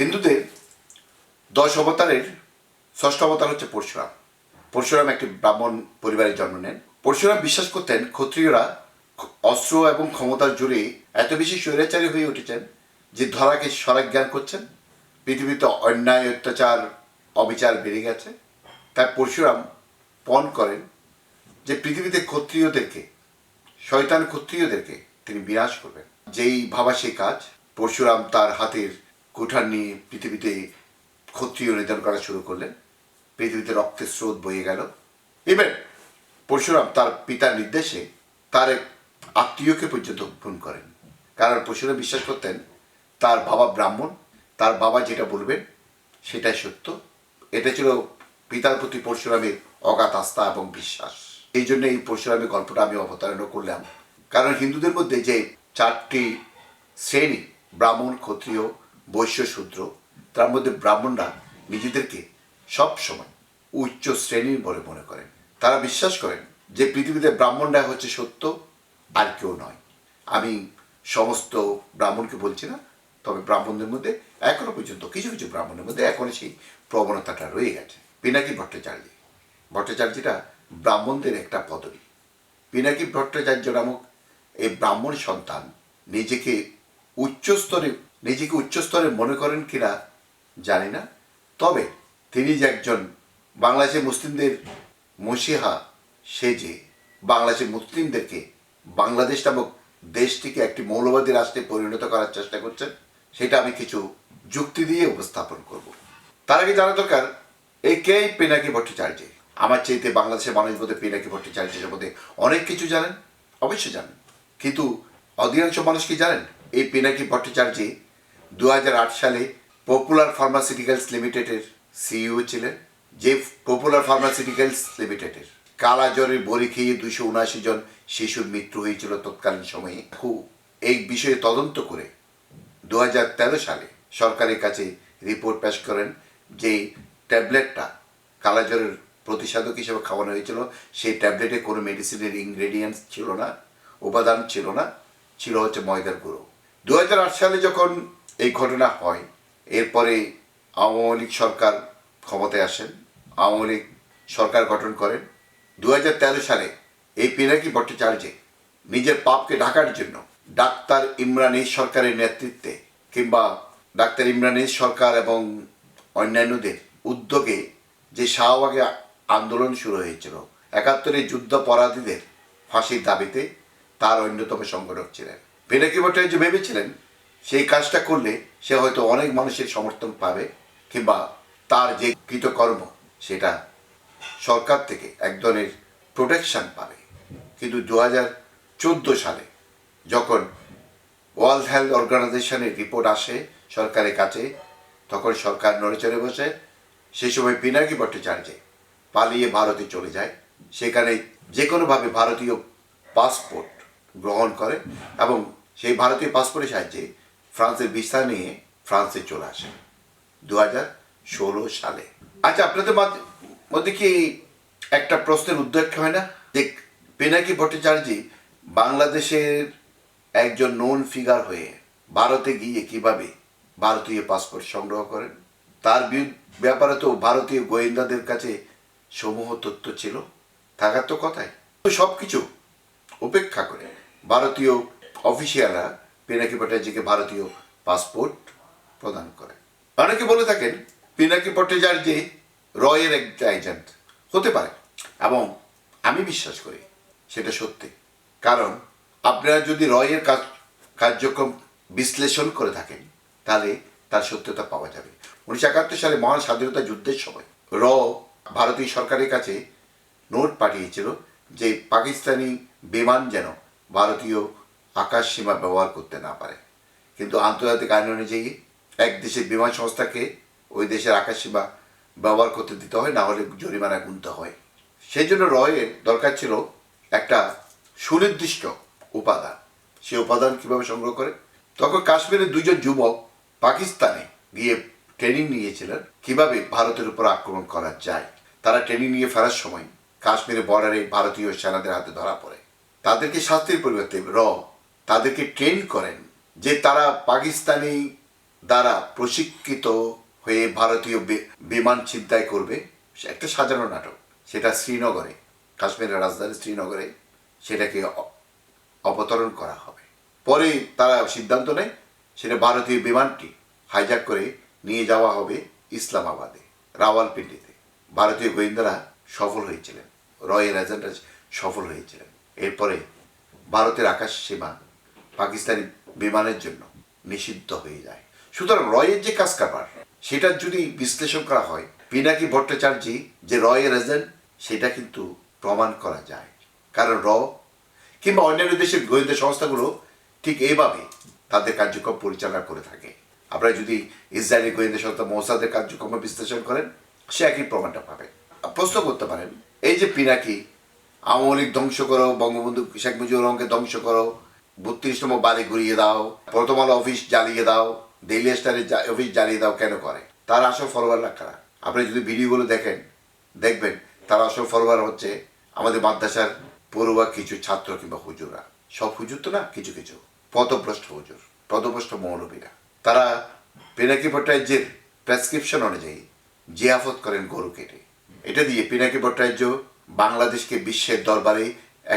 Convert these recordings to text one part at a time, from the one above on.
হিন্দুদের দশ অবতারের ষষ্ঠ অবতার হচ্ছে পরশুরাম। পরশুরাম একটি ব্রাহ্মণ পরিবারে জন্ম নেন। পরশুরাম বিশ্বাস করতেন ক্ষত্রিয়রা অস্ত্র এবং ক্ষমতার জোরে এত বেশি স্বৈরাচারী হয়ে উঠেছেন যে ধরাকে স্বরাজ্ঞান করছেন। পৃথিবীতে অন্যায়, অত্যাচার, অবিচার বেড়ে গেছে। তাই পরশুরাম পণ করেন যে পৃথিবীতে ক্ষত্রিয়দেরকে, শয়তান ক্ষত্রিয়দেরকে তিনি বিনাশ করবেন। যেই ভাবা সেই কাজ, পরশুরাম তার হাতের কুঠার নিয়ে পৃথিবীতে ক্ষত্রিয় নিধন করা শুরু করলেন। পৃথিবীতে রক্তের স্রোত বয়ে গেল। এবার পরশুরাম তার পিতার নির্দেশে তার এক আত্মীয়কে পর্যন্ত খুন করেন। কারণ পরশুরাম বিশ্বাস করতেন, তার বাবা ব্রাহ্মণ, তার বাবা যেটা বলবেন সেটাই সত্য। এটা ছিল পিতার প্রতি পরশুরামের অগাধ আস্থা এবং বিশ্বাস। এই জন্য এই পরশুরামের গল্পটা আমি অবতারণা করলাম। কারণ হিন্দুদের মধ্যে যে চারটি শ্রেণি, ব্রাহ্মণ, ক্ষত্রিয় বৈশ্য শূদ্র তার মধ্যে ব্রাহ্মণরা নিজেদেরকে সব সময় উচ্চ শ্রেণির বলে মনে করেন। তারা বিশ্বাস করেন যে পৃথিবীতে ব্রাহ্মণরা হচ্ছে সত্য, আর কেউ নয়। আমি সমস্ত ব্রাহ্মণকে বলছি না, তবে ব্রাহ্মণদের মধ্যে এখনও পর্যন্ত, কিছু কিছু ব্রাহ্মণের মধ্যে এখনও সেই প্রবণতাটা রয়ে গেছে। পিনাকি ভট্টাচার্য। ভট্টাচার্যটা ব্রাহ্মণদের একটা পদবী। পিনাকি ভট্টাচার্য নামক এই ব্রাহ্মণ সন্তান নিজেকে উচ্চস্তরে নিজেকে উচ্চস্তরে মনে করেন কিনা জানি না। তবে তিনি যে একজন বাংলাদেশের মুসলিমদের মসিহা সেজে বাংলাদেশের মুসলিমদেরকে বাংলাদেশ নামক দেশটিকে একটি মৌলবাদী রাষ্ট্রে পরিণত করার চেষ্টা করছেন, সেটা আমি কিছু যুক্তি দিয়ে উপস্থাপন করব। তার আগে জানা দরকার এই কে পিনাকি ভট্টাচার্য, আমার চাইতে বাংলাদেশের মানুষ বোধে পিনাকি ভট্টাচার্য মধ্যে অনেক কিছু জানেন, অবশ্যই জানেন। কিন্তু অধিকাংশ মানুষ কি জানেন, এই পিনাকি ভট্টাচার্য দু হাজার আট সালে পপুলার ফার্মাসিউটিক্যালস লিমিটেডের সিইও ছিলেন, যে পপুলার ফার্মাসিউটিক্যালস লিমিটেডের কালা জ্বরের বড়ি খেয়ে দুইশো উনআশি জন শিশুর মৃত্যু হয়েছিল তৎকালীন সময়ে। এই বিষয়ে তদন্ত করে দু হাজার তেরো সালে সরকারের কাছে রিপোর্ট পেশ করেন যে ট্যাবলেটটা কালাজ্বরের প্রতিষেধক হিসেবে খাওয়ানো হয়েছিল। সেই ট্যাবলেটে কোনো মেডিসিনের ইনগ্রেডিয়েন্টস ছিল না, উপাদান ছিল না, ছিল হচ্ছে ময়দার গুঁড়ো। দু হাজার আট সালে যখন এই ঘটনা হয়। এরপরে আওয়ামী লীগ সরকার ক্ষমতায় আসেন। আওয়ামী লীগ সরকার গঠন করেন। দু হাজার তেরো সালে এই পিনাকি ভট্টাচার্য নিজের পাপকে ঢাকার জন্য ডাক্তার ইমরান সরকারের নেতৃত্বে কিংবা ডাক্তার ইমরান সরকার এবং অন্যান্যদের উদ্যোগে যে শাহবাগে আন্দোলন শুরু হয়েছিল, একাত্তরের যুদ্ধাপরাধীদের ফাঁসির দাবিতে তার অন্যতম সংগঠক ছিলেন। পিনাকি ভট্টাচার্য ভেবেছিলেন সেই কাজটা করলে সে হয়তো অনেক মানুষের সমর্থন পাবে কিংবা তার যে কৃতকর্ম, সেটা সরকার থেকে এক ধরনের প্রোটেকশন পাবে। কিন্তু দু হাজার চোদ্দ সালে যখন ওয়ার্ল্ড হেলথ অর্গানাইজেশনের রিপোর্ট আসে সরকারের কাছে, তখন সরকার নড়েচড়ে বসে, সেই সময় পিনাকি ভট্টাচার্য পালিয়ে ভারতে চলে যায়। সেখানে যে কোনোভাবে ভারতীয় পাসপোর্ট গ্রহণ করে এবং সেই ভারতীয় পাসপোর্টের সাহায্যে ফ্রান্সের ভিসা নিয়ে ফ্রান্সে চলে আসেন দু ষোলো সালে। আচ্ছা আপনাদের মধ্যে কি একটা প্রশ্নের উদ্যোগ হয় না? যে পিনাকি ভট্টাচার্য বাংলাদেশের একজন নোন ফিগার হয়ে ভারতে গিয়ে কীভাবে ভারতীয় পাসপোর্ট সংগ্রহ করেন? তার ব্যাপারে তো ভারতীয় গোয়েন্দাদের কাছে সমূহ তথ্য ছিল। থাকার তো কথাই। সব কিছু উপেক্ষা করে ভারতীয় অফিসিয়ালরা পিনাকি ভট্টাচার্যকে ভারতীয় পাসপোর্ট প্রদান করে। অনেকে বলে থাকেন, পিনাকি ভট্টাচার্য রয়ের একটা এজেন্ট হতে পারে। এবং আমি বিশ্বাস করি সেটা সত্যি। কারণ আপনারা যদি রয়ের কাজ, কার্যক্রম বিশ্লেষণ করে থাকেন, তাহলে তার সত্যতা পাওয়া যাবে। উনিশশো একাত্তর সালে মহান স্বাধীনতা যুদ্ধের সময় র ভারতীয় সরকারের কাছে নোট পাঠিয়েছিল যে পাকিস্তানি বিমান যেন ভারতীয় আকাশ সীমা ব্যবহার করতে না পারে। কিন্তু আন্তর্জাতিক আইন অনুযায়ী এক দেশের বিমান সংস্থাকে ওই দেশের আকাশ সীমা ব্যবহার করতে দিতে হয়, না হলে জরিমানা গুনতে হয়। সেই জন্য রয়ের দরকার ছিল একটা সুনির্দিষ্ট উপাদান। সে উপাদান কীভাবে সংগ্রহ করে? তখন কাশ্মীরের দুজন যুবক পাকিস্তানে গিয়ে ট্রেনিং নিয়েছিলেন, কীভাবে ভারতের উপর আক্রমণ করা যায়। তারা ট্রেনিং নিয়ে ফেরার সময় কাশ্মীরের বর্ডারে ভারতীয় সেনাদের হাতে ধরা পড়ে। তাদেরকে শাস্তির পরিবর্তে র তাদেরকে ট্রেন করেন, যে তারা পাকিস্তানি দ্বারা প্রশিক্ষিত হয়ে ভারতীয় বিমান ছিনতাই করবে একটা সাজানো নাটক। সেটা শ্রীনগরে, কাশ্মীরের রাজধানী শ্রীনগরে সেটাকে অবতরণ করা হবে। পরে তারা সিদ্ধান্ত নেয়, সেটা ভারতীয় বিমানটি হাইজ্যাক করে নিয়ে যাওয়া হবে ইসলামাবাদে, রাওয়ালপিন্ডিতে। ভারতীয় গোয়েন্দারা সফল হয়েছিলেন রয়্যাল এজেন্টরা সফল হয়েছিলেন। এরপরে ভারতের আকাশ সীমা পাকিস্তানি বিমানের জন্য নিষিদ্ধ হয়ে যায়। সুতরাং রয়ের যে কাজ কারবার সেটা যদি বিশ্লেষণ করা হয়, পিনাকি ভট্টাচার্যি যে রয়ের এজেন্ট সেটা কিন্তু প্রমাণ করা যায়। কারণ র কিংবা অন্যান্য দেশের গোয়েন্দা সংস্থাগুলো ঠিক এইভাবে তাদের কার্যক্রম পরিচালনা করে থাকে। আপনারা যদি ইসরায়েলি গোয়েন্দা সংস্থা মোসাদের কার্যক্রম বিশ্লেষণ করেন, সে একই প্রমাণটা পাবেন প্রশ্ন করতে পারেন, এই যে পিনাকি, আওয়ামী লীগ ধ্বংস করো, বঙ্গবন্ধু শেখ মুজিবুর রহমানকে ধ্বংস করো বত্রিশ নম্বর বাড়ি ঘুরিয়ে দাও প্রথম আলো অফিস জ্বালিয়ে দাও ডেইলি স্টারের অফিস জ্বালিয়ে দাও কেন করে? তার আসল ফলোয়ার কারা? আপনি যদি ভিডিওগুলো দেখেন, দেখবেন তার আসল ফলোয়ার হচ্ছে আমাদের মাদ্রাসার পড়ুয়া কিছু ছাত্র কিংবা হুজুরা সব হুজুর তো না, কিছু কিছু। পদভ্রষ্ট হুজুর, পদভ্রষ্ট মৌলবীরা। তারা পিনাকি ভট্টাচার্যের প্রেসক্রিপশন অনুযায়ী জিয়াফত করেন গরু কেটে। এটা দিয়ে পিনাকি ভট্টাচার্য বাংলাদেশকে বিশ্বের দরবারে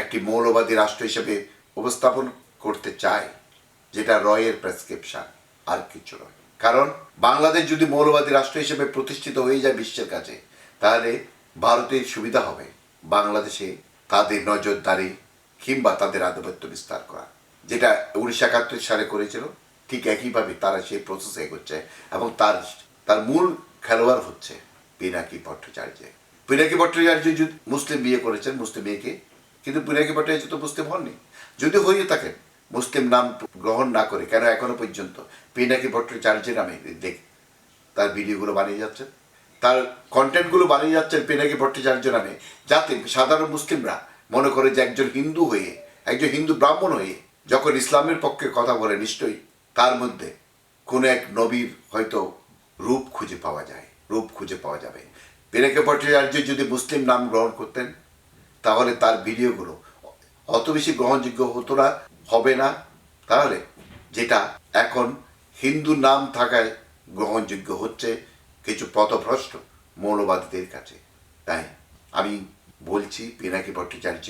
একটি মৌলবাদী রাষ্ট্র হিসেবে উপস্থাপন করতে চায়, যেটা রয়ের প্রেসক্রিপশন আর কিছু নয়। কারণ বাংলাদেশ যদি মৌলবাদী রাষ্ট্র হিসেবে প্রতিষ্ঠিত হয়ে যায় বিশ্বের কাছে, তাহলে ভারতের সুবিধা হবে বাংলাদেশে তাদের নজরদারি কিংবা তাদের আধিপত্য বিস্তার করা, যেটা উনিশশো একাত্তর সালে করেছিল। ঠিক একইভাবে তারা সেই প্রসেস এগোচ্ছে এবং তার তার মূল খেলোয়াড় হচ্ছে পিনাকি ভট্টাচার্য। পিনাকি ভট্টাচার্য মুসলিম বিয়ে করেছেন, মুসলিম মেয়েকে, কিন্তু পিনাকি ভট্টাচার্য তো মুসলিম হননি। যদি হয়ে থাকেন মুসলিম নাম গ্রহণ না করে, কেন এখনও পর্যন্ত? পিনাকি ভট্টাচার্য নামে? দেখ, তার ভিডিওগুলো বানিয়ে যাচ্ছেন। তার কন্টেন্টগুলো বানিয়ে যাচ্ছেন পিনাকি ভট্টাচার্য নামে। যাতে সাধারণ মুসলিমরা মনে করে যে একজন হিন্দু হয়ে, একজন হিন্দু ব্রাহ্মণ হয়ে যখন ইসলামের পক্ষে কথা বলে, নিশ্চয়ই তার মধ্যে কোনো এক নবীর হয়তো রূপ খুঁজে পাওয়া যায়, রূপ খুঁজে পাওয়া যাবে। পিনাকি ভট্টাচার্য যদি মুসলিম নাম গ্রহণ করতেন, তাহলে তার ভিডিওগুলো অত বেশি গ্রহণযোগ্য হতো না। হবে না। তাহলে যেটা এখন হিন্দু নাম থাকায় গ্রহণযোগ্য হচ্ছে কিছু পথভ্রষ্ট মৌলবাদীদের কাছে। তাই আমি বলছি, পিনাকি ভট্টাচার্য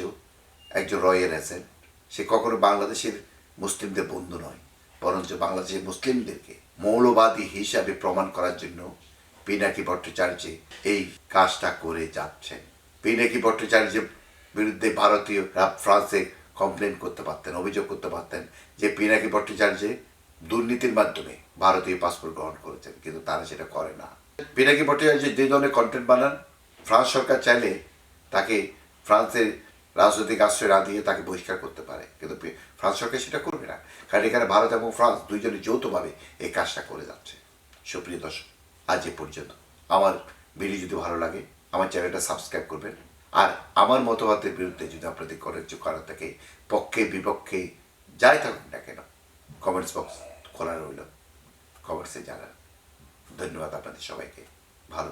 একজন রয়ের এজেন্ট সে কখনো বাংলাদেশের মুসলিমদের বন্ধু নয়, বরঞ্চ বাংলাদেশের মুসলিমদেরকে মৌলবাদী হিসাবে প্রমাণ করার জন্য পিনাকি ভট্টাচার্য এই কাজটা করে যাচ্ছেন। পিনাকি ভট্টাচার্যের বিরুদ্ধে ভারতীয়রা ফ্রান্সে কমপ্লেন করতে পারতেন, অভিযোগ করতে পারতেন যে পিনাকি ভট্টাচার্য দুর্নীতির মাধ্যমে ভারতীয় পাসপোর্ট গ্রহণ করেছেন, কিন্তু তারা সেটা করে না। পিনাকি ভট্টাচার্য যে ধরনের কন্টেন্ট বানান, ফ্রান্স সরকার চাইলে তাকে ফ্রান্সের রাজনৈতিক আশ্রয় না দিয়ে তাকে বহিষ্কার করতে পারে, কিন্তু ফ্রান্স সরকার সেটা করবে না। কারণ এখানে ভারত এবং ফ্রান্স দুইজনে যৌথভাবে এই কাজটা করে যাচ্ছে। সুপ্রিয় দর্শক, আজ এ পর্যন্ত। আমার ভিডিও যদি ভালো লাগে, আমার চ্যানেলটা সাবস্ক্রাইব করবেন। আর আমার মতবাদের বিরুদ্ধে যদি আপনাদের কিছু করার থাকে, পক্ষে, বিপক্ষে যাই থাকুক না কেন কমেন্টস বক্স খোলা রইল। কমেন্টসে জানান। ধন্যবাদ আপনাদের সবাইকে। ভালো